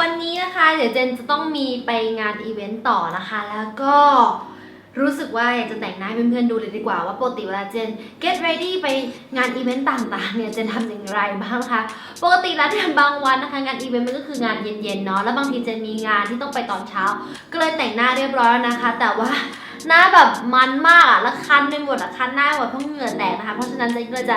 วันนี้นะคะ เดี๋ยวเจนจะต้องมีไปงานอีเวนต์ต่อนะคะ แล้วก็รู้สึกว่าอยากจะแต่งหน้าให้เพื่อนๆดูเลยดีกว่าว่าปกติเวลาเจน get ready ไปงานอีเวนต์ต่างๆเนี่ยเจนทำอย่างไรบ้างคะปกติแล้วเนี่ยบางวันนะคะงานอีเวนต์มันก็คืองานเย็นๆเนาะแล้วบางทีเจนมีงานที่ต้องไปตอนเช้า ก็เลยแต่งหน้าเรียบร้อยแล้วนะคะ แต่ว่าหน้าแบบมันมากอะแล้วคันไปหมดอะคันหน้าหมดเพราะเหงื่อแตกนะคะ เพราะฉะนั้นเจนก็จะ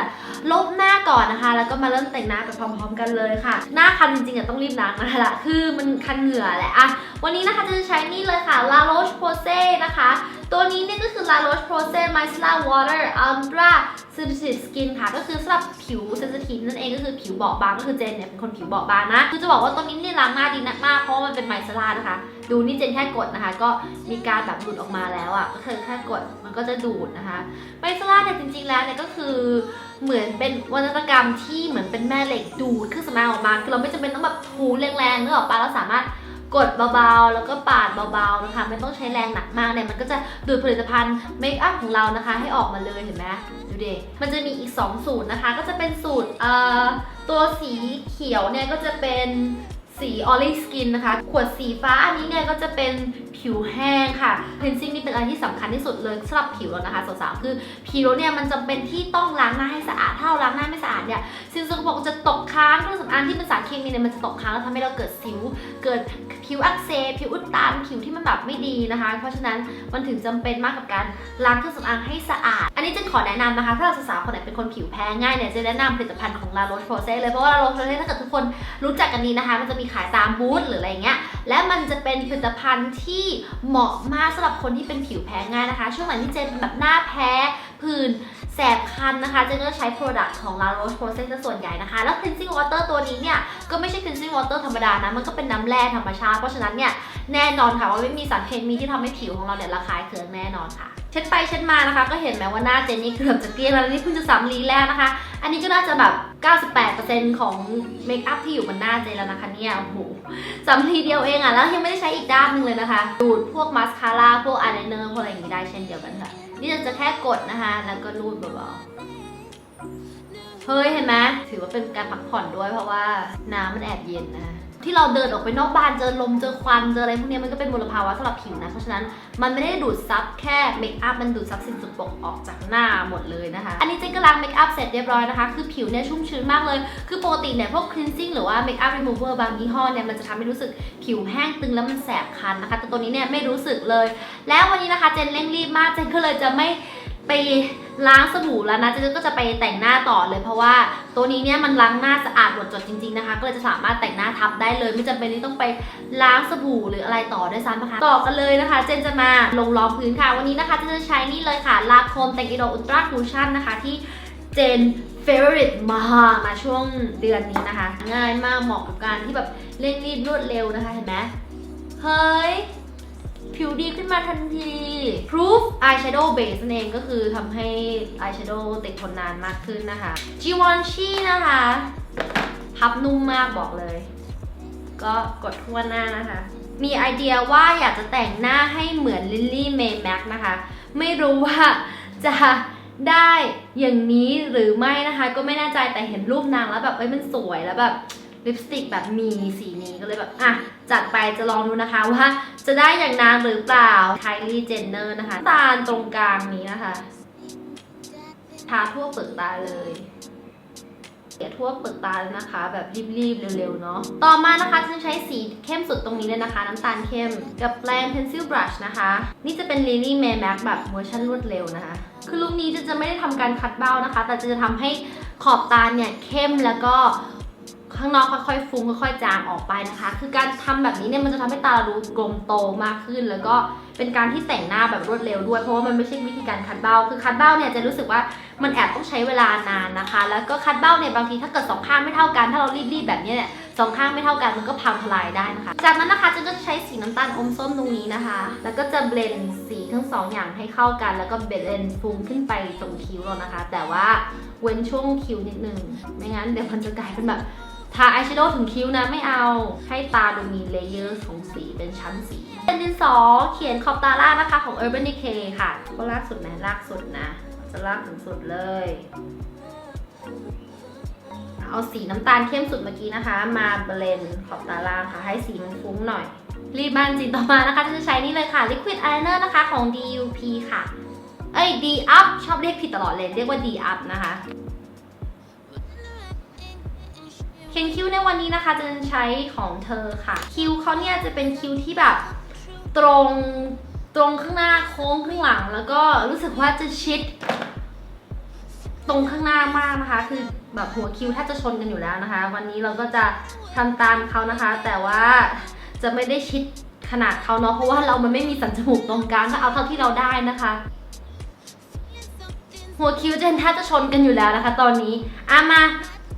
ลบหน้าก่อนนะคะ แล้วก็มาเริ่มแต่งหน้าไปพร้อมๆกันเลยค่ะ หน้าคันจริงๆอะต้องรีบล้างนะคะละคือมันคันเหงื่อแหละอะวันนี้นะคะจะใช้นี่เลยค่ะ La Roche Posay นะคะ ตัวนี้เนี่ยก็คือ La Roche Posay Micellar Water Ultra Sensitive Skin ค่ะ ก็คือสำหรับผิว sensitive นั่นเองก็คือผิวเบาบางก็คือเจนเนี่ยเป็นคนผิวเบาบางนะ คือจะบอกว่าตัวนี้เนี่ยล้างหน้าดีนะมากเพราะว่ามันเป็นไมซ์ลานะคะ ดูนี่เจนแค่กดนะคะ ก็มีการแบบดูดออกมาแล้วอะก็คือแค่กดมันก็จะดูดนะคะไมซ์ลาเนี่ยจริงๆแล้วเนี่ยก็คือเหมือนเป็นวัตกรรมที่เหมือนเป็นแม่เหล็กดูดเครื่องสำอางออกมาคือเราไม่จำเป็นต้องแบบถูแรงๆนึกอออกปะเราสามารถ กดเบาๆ แล้วก็ปาดเบาๆนะคะ ไม่ต้องใช้แรงหนักมากเนี่ยมันก็จะดูดผลิตภัณฑ์เมคอัพของเรานะคะ ให้ออกมาเลยเห็นไหมดูดิมันจะมีอีก 2 สูตรนะคะ ก็จะเป็นสูตรเอ่อตัวสีเขียวเนี่ยก็จะเป็นสีออ l ิ y Skin นะคะ ขวดสีฟ้าอันนี้เนี่ยก็จะเป็นผิวแห้งค่ะ cleansing นี่เป็นอะไรที่สำคัญที่สุดเลยสำหรับผิวเรานะคะสาวๆคือผิวเนี่ยมันจำเป็นที่ต้องล้างหน้าให้สะอาดถ้าเราล้างหน้าไม่สะอาดเนี่ยสิ่งสกปรกจะตกค้างเครื่องสำอางที่เป็นสารเคมีเนี่ยมันจะตกค้างแล้วทำให้เราเกิดสิว เกิด ผิวอักเสบผิวอุดตันผิวที่มันแบบไม่ดีนะคะ เพราะฉะนั้นมันถึงจำเป็นมากกับการล้างเครื่องสำอางให้สะอาด อันนี้จะขอแนะนำนะคะถ้าเราสาวคนไหนเป็นคนผิวแพ้ง่ายเนี่ยจะแนะนำผลิตภัณฑ์ของ La Roche Posay เลยเพราะว่า La Roche Posay ถ้าเกิดทุกคนรู้จักกันดีนะคะ มันจะมีขายตามบูธหรืออะไรเงี้ยและมันจะเป็นผลิตภัณฑ์ที่เหมาะมากสำหรับคนที่เป็นผิวแพ้ง่ายนะคะ ช่วงไหนที่เจนแบบหน้าแพ้ผื่น แสบคันนะคะเจนก็ใช้ Product ของ La Roche Posay ซะส่วนใหญ่นะคะ แล้ว Cleansing Water ตัวนี้เนี่ย ก็ไม่ใช่ Cleansing Water ธรรมดานะ มันก็เป็นน้ำแร่ธรรมชาติ เพราะฉะนั้นเนี่ย แน่นอนค่ะว่าไม่มีสารเคมีที่ทำให้ผิวของเราเนี่ยระคายเคืองแน่นอนค่ะ เช็ดไปเช็ดมานะคะ ก็เห็นไหมว่าหน้าเจนนี่เกือบจะเกลี้ยงแล้วนี่เพิ่งจะสำลีแรกนะคะ อันนี้ก็น่าจะแบบ 98%ของเมคอัพที่อยู่บนหน้าเจนแล้วนะคะเนี่ยโอ้โหสำลีเดียวเองอะแล้วยังไม่ได้ใช้อีกด้านหนึงเลยนะคะ ดูดพวกมาสคาร่าพวกอายไลเนอร์พวกอะไรอย่างนี้ได้เช่นเดียวกันค่ะ นี่จะแค่กดนะคะ แล้วก็รูดเบาๆเฮ้ยเห็นไหมถือว่าเป็นการพักผ่อนด้วยเพราะว่าน้ำมันแอบเย็นนะ ที่เราเดินออกไปนอกบ้านเจอลมเจอควันเจออะไรพวกนี้มันก็เป็นมลภาวะสำหรับผิวนะ เพราะฉะนั้นมันไม่ได้ดูดซับแค่เมคอัพมันดูดซับสิ่งสกปรกออกจากหน้าหมดเลยนะคะ อันนี้เจ๊ก็ล้างเมคอัพเสร็จเรียบร้อยนะคะ คือผิวเนี่ยชุ่มชื้นมากเลย คือปกติเนี่ยพวก cleansing หรือว่า make up remover บางยี่ห้อเนี่ยมันจะทำให้รู้สึกผิวแห้งตึงแล้วมันแสบคันนะคะ แต่ตัวนี้เนี่ยไม่รู้สึกเลย แล้ววันนี้นะคะเจนเร่งรีบมากเจนก็เลยจะไม่ไป ล้างสบู่แล้วนะเจนก็จะไปแต่งหน้าต่อเลยเพราะว่าตัวนี้เนี่ยมันล้างหน้าสะอาดหมดจดจริงๆนะคะ ก็เลยจะสามารถแต่งหน้าทับได้เลย ไม่จำเป็นที่ต้องไปล้างสบู่หรืออะไรต่อด้วยซ้ำนะคะ ต่อกันเลยนะคะ เจนจะมาลงรองพื้นค่ะ วันนี้นะคะเจนจะใช้นี่เลยค่ะลาโคมแต่งอิโดอุลตราคูชั่นนะคะที่เจน favorite มากมาช่วงเดือนนี้นะคะ ง่ายมากเหมาะกับการที่แบบเร่งรีบรวดเร็วนะคะเห็นไหมเฮ้ย ผิวดีขึ้นมาทันที Proof Eyeshadow Base นั่นเองก็คือทำให้ eyeshadow ติดทนนานมากขึ้นนะคะ Givenchy นะคะพับนุ่มมากบอกเลย ก็กดทั่วหน้านะคะ มีไอเดียว่าอยากจะแต่งหน้าให้เหมือน Lily May Mac นะคะ ไม่รู้ว่าจะได้อย่างนี้หรือไม่นะคะ ก็ไม่แน่ใจแต่เห็นรูปนางแล้วแบบเอ้ยมันสวยแล้วแบบ ลิปสติกแบบมีสีนี้ก็เลยแบบอะจัดไปจะลองดูนะคะว่าจะได้อย่างนางหรือเปล่า Kylie Jenner นะคะ ตาตรงกลางนี้นะคะทาทั่วเปลือกตาเลยเกี่ยทั่วเปลือกตาเลยนะคะ แบบรีบๆ เร็วๆ เนาะต่อมานะคะฉันใช้สีเข้มสุดตรงนี้เลยนะคะ น้ำตาลเข้ม กับแปรง pencil brush นะคะ นี่จะเป็น Lily May Mac แบบเวอร์ชันรวดเร็วนะคะ คือลุคนี้จะจะไม่ได้ทำการคัดเบ้านะคะ แต่จะทำให้ขอบตาเนี่ยเข้มแล้วก็ ข้างนอกค่อยๆฟุ้งค่อยๆจางออกไปนะคะ คือการทำแบบนี้เนี่ยมันจะทำให้ตาเราดูกลมโตมากขึ้น แล้วก็เป็นการที่แต่งหน้าแบบรวดเร็วด้วย เพราะว่ามันไม่ใช่วิธีการคัดเบ้า คือคัดเบ้าเนี่ยจะรู้สึกว่ามันแอบต้องใช้เวลานานนะคะ แล้วก็คัดเบ้าเนี่ยบางทีถ้าเกิดสองข้างไม่เท่ากัน ถ้าเรารีบๆแบบนี้เนี่ยสองข้างไม่เท่ากันมันก็พังทลายได้นะคะ จากนั้นนะคะเจะก็ใช้สีน้ำตาลอมส้มตรงนี้นะคะ แล้วก็จะเบลนสีทั้งสองอย่างให้เข้ากัน แล้วก็เบลนฟุ้งขึ้นไปตรงคิ้วเรานะคะ แต่ว่าเว้นช่วงคิ้วนิดนึง ไม่งั้นเดี๋ยวมันจะกลายเป็นแบบ ทาอายแชโดว์ถึงคิ้วนะไม่เอาให้ตาดูมีเลเยอร์ของสีเป็นชั้นสีเป็นดินสอเขียนขอบตาล่างนะคะของ Urban Decay ค่ะก็ลากสุดนะลากสุดนะ จะลากถึงสุดเลย เอาสีน้ำตาลเข้มสุดเมื่อกี้นะคะ มาเบลนขอบตาล่างค่ะ ให้สีมันฟุ้งหน่อย รีบบานจริงต่อมานะคะจะใช้นี่เลยค่ะ Liquid Eyeliner นะคะของ DUP ค่ะ เอ้ย D Up ชอบเรียกผิดตลอดเลย เรียกว่า D Up นะคะ เขียนคิ้วในวันนี้นะคะจะใช้ของเธอค่ะ คิ้วเขาเนี่ยจะเป็นคิ้วที่แบบตรงตรงข้างหน้าโค้งข้างหลัง แล้วก็รู้สึกว่าจะชิด ตรงข้างหน้ามากนะคะ คือแบบหัวคิ้วแทบจะชนกันอยู่แล้วนะคะ วันนี้เราก็จะทำตามเขานะคะ แต่ว่าจะไม่ได้ชิดขนาดเขาเนาะเพราะว่าเรามันไม่มีสันจมูกตรงกลางก็เอาเท่าที่เราได้นะคะ หัวคิ้วเจนแทบจะชนกันอยู่แล้วนะคะ ตอนนี้อามา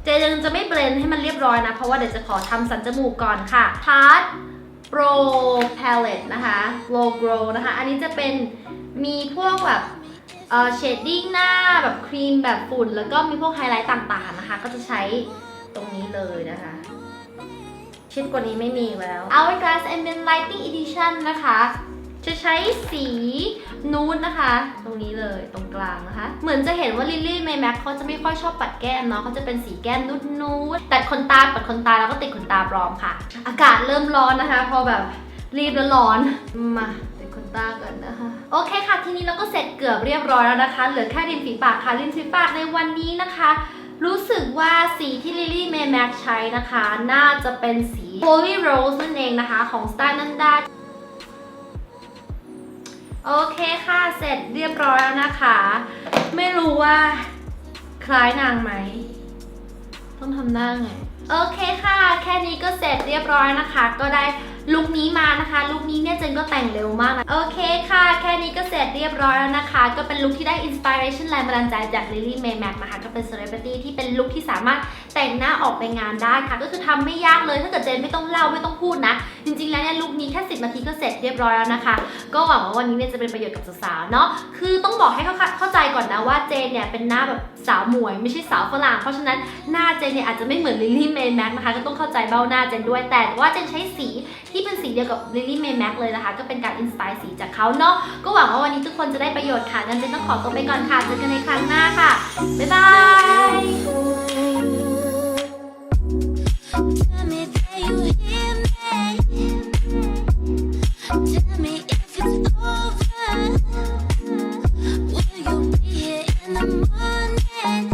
เจยังจะไม่เบลนให้มันเรียบร้อยนะ เพราะว่าเดี๋ยวจะขอทำสันจมูกก่อนค่ะ Tarte Pro Palette นะคะ Low Glow นะคะ อันนี้จะเป็นมีพวกแบบเอ่อเชดดิ้งหน้าแบบครีมแบบฝุ่น แล้วก็มีพวกไฮไลท์ต่างๆนะคะ ก็จะใช้ตรงนี้เลยนะคะชิดกว่านี้ไม่มีแล้ว Hourglass Ambient Lighting Edition นะคะ จะใช้สีนูดนะคะ ตรงนี้เลยตรงกลางนะคะ เหมือนจะเห็นว่าลิลลี่เมย์แม็กเขาจะไม่ค่อยชอบปัดแก้มเนาะเขาจะเป็นสีแก้มนูดนูดตัดขนตาปัดขนตาแล้วก็ติดขนตาปลอมค่ะ อากาศเริ่มร้อนนะคะ พอแบบรีบแล้วร้อนมาติดขนตาก่อนนะคะโอเคค่ะ ทีนี้เราก็เสร็จเกือบเรียบร้อยแล้วนะคะ เหลือแค่ริมฝีปากค่ะริมฝีปากในวันนี้นะคะ รู้สึกว่าสีที่ลิลลี่เมย์แม็กใช้นะคะ น่าจะเป็นสี Holy Rose นั่นเองนะคะ ของ s t y l e นันดา โอเคค่ะ เสร็จเรียบร้อยแล้วนะคะ ไม่รู้ว่าคล้ายนางไหม ต้องทำหน้าไง โอเคค่ะ แค่นี้ก็เสร็จเรียบร้อยนะคะ ก็ได้ลุคนี้มานะคะ ลุคนี้เนี่ยเจนก็แต่งเร็วมากนะโอเคค่ะ แค่นี้ก็เสร็จเรียบร้อยแล้วนะคะ ก็เป็นลุคที่ได้อินสปิเรชันแรงบันดาลใจจาก Lily May Mac นะคะ ก็เป็นเซเลบริตี้ที่เป็นลุคที่สามารถ แต่งหน้าออกไปงานได้ค่ะ ก็คือทำไม่ยากเลยถ้าเกิดเจนไม่ต้องเล่าไม่ต้องพูดนะ จริงๆแล้วเนี่ยลุคนี้แค่10นาทีก็เสร็จเรียบร้อยแล้วนะคะ ก็หวังว่าวันนี้เนี่ยจะเป็นประโยชน์กับสาวๆเนาะคือต้องบอกให้เข้าเข้าใจก่อนนะว่าเจนเนี่ยเป็นหน้าแบบสาวหมวยไม่ใช่สาวฝรั่งเพราะฉะนั้นหน้าเจนเนี่ยอาจจะไม่เหมือนลิลลี่เมย์แม็กนะคะก็ต้องเข้าใจเบ้าหน้าเจนด้วย แต่ว่าเจนใช้สีที่เป็นสีเดียวกับลิลลี่เมย์แม็กเลยนะคะ ก็เป็นการอินสปายสีจากเขาเนาะก็หวังว่าวันนี้ทุกคนจะได้ประโยชน์ค่ะงั้นเจนต้องขอตัวไปก่อนค่ะเจอกันในครั้งหน้าค่ะบ๊ายบาย